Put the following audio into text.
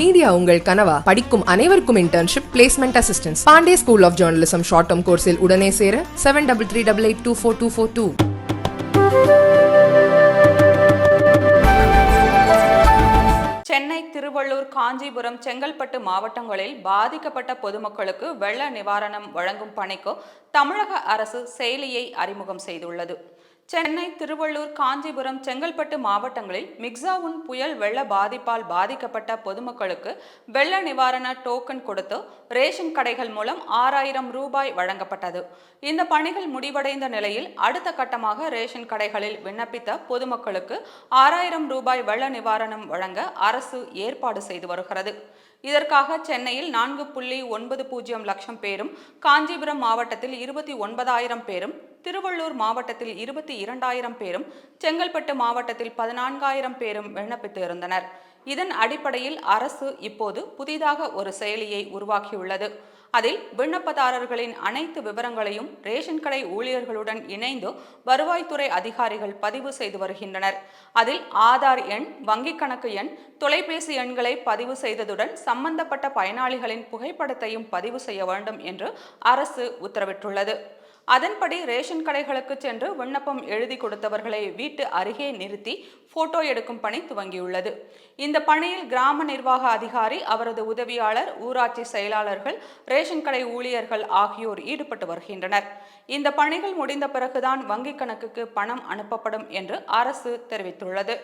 Media உங்கள் கனவா? படிக்கும் அனைவருக்கும் internship placement assistance Pandey school of journalism short term கோர்ஸில் உடனே சேர seven double three double eight two four two four two Chennai Tiruvallur Kanchipuram Chengalpattu மாவட்டங்களில் பாதிக்கப்பட்ட பொதுமக்களுக்கு வெள்ள நிவாரணம் வழங்கும் பணிக்கு தமிழக அரசு செயலியை அறிமுகம் செய்துள்ளது. சென்னை திருவள்ளூர் காஞ்சிபுரம் செங்கல்பட்டு மாவட்டங்களில் மிக்சாவுன் புயல் வெள்ள பாதிப்பால் பாதிக்கப்பட்ட பொதுமக்களுக்கு வெள்ள நிவாரண டோக்கன் கொடுத்து ரேஷன் கடைகள் மூலம் ஆறாயிரம் ரூபாய் வழங்கப்பட்டது. இந்த பணிகள் முடிவடைந்த நிலையில் அடுத்த கட்டமாக ரேஷன் கடைகளில் விண்ணப்பித்த பொதுமக்களுக்கு ஆறாயிரம் ரூபாய் வெள்ள நிவாரணம் வழங்க அரசு ஏற்பாடு செய்து வருகிறது. இதற்காக சென்னையில் நான்கு புள்ளி ஒன்பது பூஜ்ஜியம் லட்சம் பேரும் காஞ்சிபுரம் மாவட்டத்தில் இருபத்தி ஒன்பதாயிரம் பேரும் திருவள்ளூர் மாவட்டத்தில் இருபத்தி இரண்டாயிரம் பேரும் செங்கல்பட்டு மாவட்டத்தில் பதினான்காயிரம் பேரும் விண்ணப்பித்து இருந்தனர் இதன் அடிப்படையில் அரசு இப்போது புதிதாக ஒரு செயலியை உருவாக்கியுள்ளது. அதில் விண்ணப்பதாரர்களின் அனைத்து விவரங்களையும் ரேஷன் கடை ஊழியர்களுடன் இணைந்து வருவாய்த்துறை அதிகாரிகள் பதிவு செய்து வருகின்றனர். அதில் ஆதார் எண் வங்கிக் கணக்கு எண் தொலைபேசி எண்களை பதிவு செய்ததுடன் சம்பந்தப்பட்ட பயனாளிகளின் புகைப்படத்தையும் பதிவு செய்ய வேண்டும் என்று அரசு உத்தரவிட்டுள்ளது. அதன்படி ரேஷன் கடைகளுக்கு சென்று விண்ணப்பம் எழுதி கொடுத்தவர்களை வீட்டு அருகே நிறுத்தி போட்டோ எடுக்கும் பணி துவங்கியுள்ளது. இந்த பணியில் கிராம நிர்வாக அதிகாரி அவரது உதவியாளர் ஊராட்சி செயலாளர்கள் ரேஷன் கடை ஊழியர்கள் ஆகியோர் ஈடுபட்டு வருகின்றனர். இந்த பணிகள் முடிந்த பிறகுதான் வங்கிக் கணக்குக்கு பணம் அனுப்பப்படும் என்று அரசு தெரிவித்துள்ளது.